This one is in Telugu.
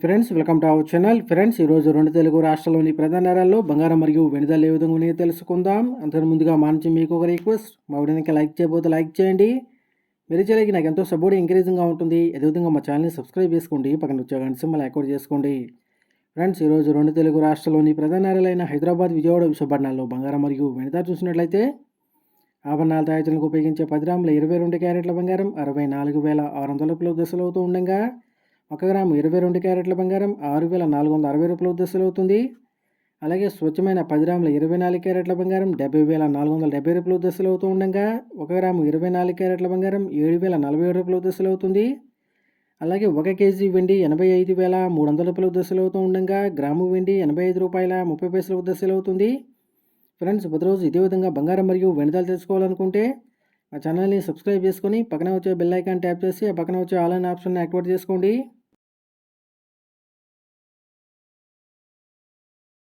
Friends welcome to our channel. Friends ఈరోజు రెండు తెలుగు రాష్ట్రాల్లోని ప్రధాన నగరాల్లో బంగారం మరియు వెనుదల ఏ విధంగా ఉన్నాయో తెలుసుకుందాం. అంతకు ముందుగా మా నుంచి మీకు ఒక రిక్వెస్ట్ మా వీడియోకి లైక్ చేయబోతే లైక్ చేయండి. మీరు చేయలేక నాకు ఎంతో సపోర్ట్ ఎంకరేజింగ్గా ఉంటుంది. అదేవిధంగా మా ఛానల్ని సబ్స్క్రైబ్ చేసుకోండి. పక్కన వచ్చే గంట సింబల్ యాక్టివేట్ చేసుకోండి. ఫ్రెండ్స్ ఈరోజు రెండు తెలుగు రాష్ట్రాల్లోని ప్రధాన నగరాలైన హైదరాబాద్ విజయవాడ విశాఖపట్నాల్లో బంగారం మరియు వెనుద చూసినట్లయితే ఆభరణాల తయారీలకు ఉపయోగించే పది గ్రాముల ఇరవై రెండు క్యారెట్ల బంగారం అరవై నాలుగు వేల ఆరు వందల రూపాయల దశలు అవుతూ ఉండగా ఒక గ్రాము ఇరవై రెండు క్యారెట్ల బంగారం ఆరు వేల నాలుగు వందల అరవై రూపాయల దశలు అవుతుంది. అలాగే స్వచ్ఛమైన పది గ్రాముల ఇరవై నాలుగు క్యారెట్ల బంగారం డెబ్బై వేల నాలుగు వందల డెబ్బై రూపాయల దశలు అవుతూ ఉండగా ఒక గ్రాము ఇరవై నాలుగు క్యారెట్ల బంగారం ఏడు వేల నలభై ఏడు రూపాయల దశలు అవుతుంది. అలాగే ఒక కేజీ వెండి ఎనభై ఐదు వేల మూడు వందల రూపాయల దశలు అవుతూ ఉండగా గ్రాము వెండి ఎనభై ఐదు రూపాయల ముప్పై పైసల దశలు అవుతుంది. ఫ్రెండ్స్ ప్రతిరోజు ఇదే విధంగా బంగారం మరియు వెనుదలు తెలుసుకోవాలనుకుంటే మా ఛానల్ని సబ్స్క్రైబ్ చేసుకొని పక్కన వచ్చే బెల్ ఐకాన్ ట్యాప్ చేసి ఆ పక్కన వచ్చే ఆల్ ఆప్షన్ యాక్టివేట్ చేసుకోండి.